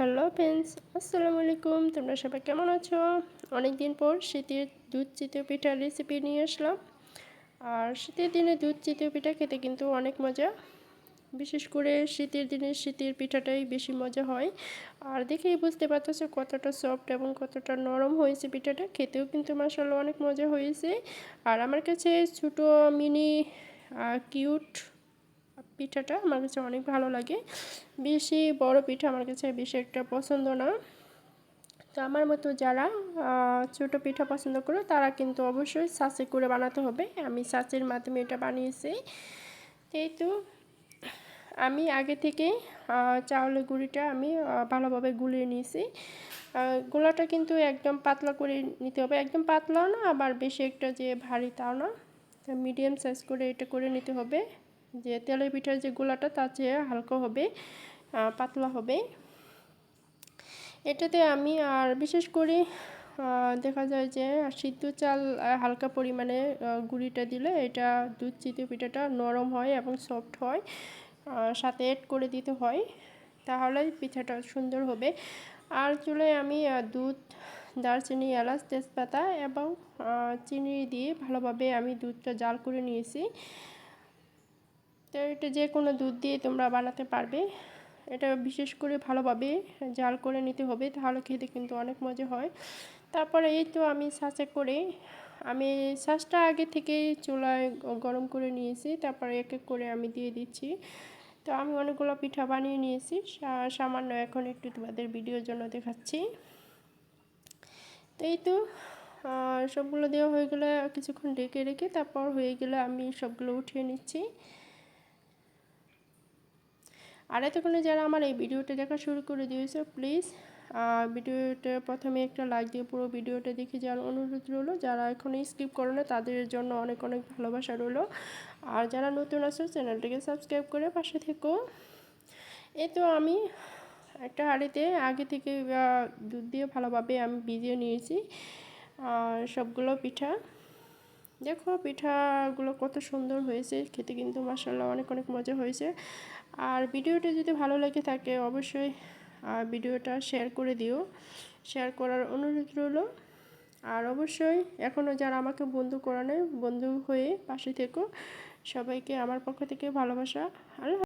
Hello friends, আসসালামু আলাইকুম। তোমরা সবাই কেমন আছো? অনেক দিন পর শীতের দুধ চিতীয় পিঠার রেসিপি নিয়ে আসলাম। আর শীতের দিনে দুধ চিতীয় পিঠা খেতে কিন্তু অনেক মজা। বিশেষ করে শীতের দিনে শীতের পিঠাটাই বেশি মজা হয়। আর দেখেই বুঝতে পারতেছো কতটা সফট এবং কতটা নরম হয়েছে পিঠাটা। খেতেও কিন্তু মাসাল্লাহ অনেক মজা হয়েছে। আর আমার কাছে ছোটো, মিনি কিউট পিঠাটা আমার কাছে অনেক ভালো লাগে। বেশি বড় পিঠা আমার কাছে বেশি একটা পছন্দ না। তো আমার মতো যারা ছোট পিঠা পছন্দ করে, তারা কিন্তু অবশ্যই সাঁচে করে বানাতে হবে। আমি সাঁচের মাধ্যমে এটা বানিয়েছি। তো আমি আগে থেকে চাউলের গুঁড়িটা আমি ভালোভাবে গুলিয়ে নিয়েছি। গোলাটা কিন্তু একদম পাতলা করে নিতে হবে। একদম পাতলাও না, আবার বেশি একটা যে ভারী তাও না। মিডিয়াম সাইজ করে এটা করে নিতে হবে। যে তেলের পিঠার যে গোলাটা তার চেয়ে হালকা হবে পাতলা হবে। এটাতে আমি আর বিশেষ করে দেখা যায় যে সিদ্ধ চাল হালকা পরিমাণে গুঁড়িটা দিলে এটা দুধ চিতে পিঠাটা নরম হয় এবং সফট হয় সাথে এড করে দিতে হয় তাহলে পিঠাটা সুন্দর হবে। আর চুলে আমি দুধ, দারচিনি, এলাচ, তেজপাতা এবং চিনি দিয়ে ভালোভাবে আমি দুধটা জাল করে নিয়েছি। তো এটা যে কোনো দুধ দিয়ে তোমরা বানাতে পারবে। এটা বিশেষ করে ভালোভাবে জাল করে নিতে হবে, তাহলে খেতে কিন্তু অনেক মজা হয়। তারপরে এই তো আমি সাঁচে করে, আমি শ্বাসটা আগে থেকে চুলায় গরম করে নিয়েছি, তারপরে এক এক করে আমি দিয়ে দিচ্ছি। তো আমি অনেকগুলো পিঠা বানিয়ে নিয়েছি সামান্য এখন একটু তোমাদের ভিডিওর জন্য দেখাচ্ছি। তো এই তো সবগুলো দেওয়া হয়ে গেলে কিছুক্ষণ ঢেকে রেখে তারপর হয়ে গেলে আমি সবগুলো উঠিয়ে নিচ্ছি। আর এতক্ষণে যারা আমার এই ভিডিওটা দেখা শুরু করে দিয়েছে প্লিজ ভিডিওটা প্রথমে একটা লাইক দিয়ে পুরো ভিডিওটা দেখে যাওয়ার অনুরোধ রইল। যারা এখন স্কিপ করো না, তাদের জন্য অনেক অনেক ভালোবাসা রইল। আর যারা নতুন আছে, চ্যানেলটাকে সাবস্ক্রাইব করে পাশে থেকো। এ তো আমি একটা হাঁড়িতে আগে থেকে দুধ দিয়ে ভালোভাবে আমি ভিজিয়ে নিয়েছি সবগুলো পিঠা। দেখো পিঠাগুলো কত সুন্দর হয়েছে, খেতে কিন্তু মাসাল্লাহ অনেক অনেক মজা হয়েছে। আর ভিডিওটা যদি ভালো লেগে থাকে অবশ্যই ভিডিওটা শেয়ার করে দিও। শেয়ার করার অনুরোধ রইল। আর অবশ্যই এখনও যারা আমাকে বন্ধু করানো বন্ধু হয়ে পাশে থেকো। সবাইকে আমার পক্ষ থেকে ভালোবাসা। আল্লাহ